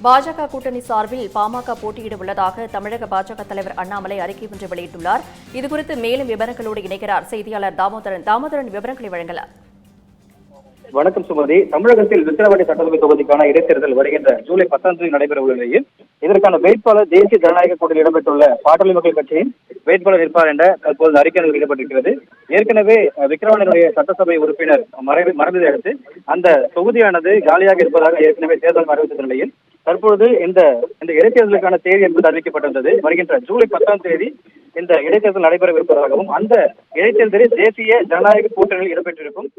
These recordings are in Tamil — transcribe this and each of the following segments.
பாஜக கூட்டணி சார்பில் பாமக போட்டியிட உள்ளதாக தமிழக பாஜக தலைவர் அண்ணாமலை அறிக்கை ஒன்று வெளியிட்டுள்ளார். இதுகுறித்து மேலும் விவரங்களோடு இணைகிறார் செய்தியாளர் தாமோதரன். தாமோதரன் விவரங்களை வழங்கலாம். வணக்கம் சுமதி. தமிழகத்தில் விக்கிரவாண்டி சட்டசபை தொகுதிக்கான இடைத்தேர்தல் வருகின்ற ஜூலை பத்தாம் தேதி நடைபெற உள்ள நிலையில் இதற்கான வேட்பாளர் தேசிய ஜனநாயக கூட்டத்தில் இடம்பெற்றுள்ள பாட்டாளி மக்கள் கட்சியின் வேட்பாளர் இருப்பார் என்ற தற்போது அறிக்கை வெளியிடப்பட்டிருக்கிறது. ஏற்கனவே அஹ், சட்டசபை உறுப்பினர் மறைவு மறைந்ததை அடுத்து அந்த தொகுதியானது காலியாக இருப்பதாக ஏற்கனவே தேர்தல் அறிவித்த நிலையில் தற்பொழுது இந்த இந்த இடைத்தேர்தலுக்கான தேதி என்பது அறிவிக்கப்பட்டிருந்தது. வருகின்ற ஜூலை பத்தாம் தேதி இந்த இடைத்தேர்தல் நடைபெறவிருப்பதாகவும் அந்த இடைத்தேர்தலில் தேசிய ஜனநாயக கூட்டணியில் இடம்பெற்றிருக்கும்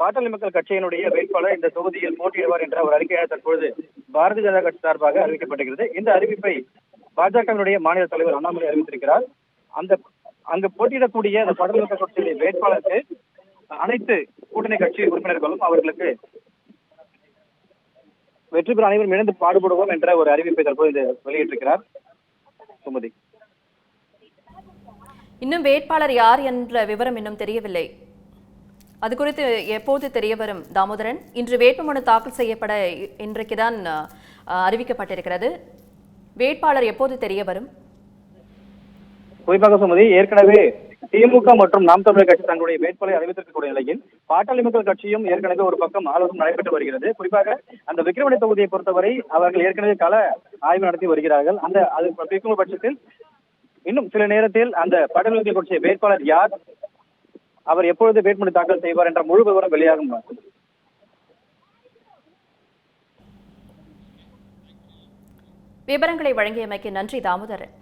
பாட்டாளி மக்கள் கட்சியினுடைய வேட்பாளர் இந்த தொகுதியில் போட்டியிடுவார் என்ற ஒரு அறிக்கையாக தற்பொழுது பாரதிய ஜனதா கட்சி சார்பாக அறிவிக்கப்பட்டிருக்கிறது. இந்த அறிவிப்பை பாஜகவினுடைய மாநில தலைவர் அண்ணாமலை அறிவித்திருக்கிறார். அந்த அங்கு போட்டியிடக்கூடிய அந்த பாட்டாளி மக்கள் கட்சியுடைய வேட்பாளருக்கு அனைத்து கூட்டணி கட்சி உறுப்பினர்களும் அவர்களுக்கு வெற்றி பெற அனைவரும் இணைந்து பாடுபடுவோம் என்ற ஒரு அறிவிப்பை தற்போது வெளியிட்டிருக்கிறார் சுமதி. இன்னும் வேட்பாளர் யார் என்ற விவரம் இன்னும் தெரியவில்லை. அது குறித்து எப்போது தெரிய வரும் தாமோதரன். இன்று வேட்புமனு தாக்கல் செய்யப்பட இ- இன்றைக்குதான் அஹ், அறிவிக்கப்பட்டிருக்கிறது. வேட்பாளர் எப்போது தெரிய வரும் குறிப்பாக சுமதி ஏற்கனவே திமுக மற்றும் நாம் தமிழர் கட்சி தங்களுடைய வேட்பாளரை அறிவித்திருக்கக்கூடிய நிலையில் பாட்டாளி மக்கள் கட்சியும் ஏற்கனவே ஒரு பக்கம் ஆலோசனை நடைபெற்று வருகிறது. குறிப்பாக அந்த விக்கிரமணி தொகுதியை பொறுத்தவரை அவர்கள் ஏற்கனவே கள ஆய்வு நடத்தி வருகிறார்கள். அந்த அது இருக்கும் பட்சத்தில் இன்னும் சில நேரத்தில் அந்த பாட்டாளி மக்கள் வேட்பாளர் யார் அவர் எப்பொழுது வேட்புமனு தாக்கல் செய்வார் என்ற முழு விவரம் வெளியாகும். விவரங்களை வழங்கியமைக்கு நன்றி தாமோதரன்.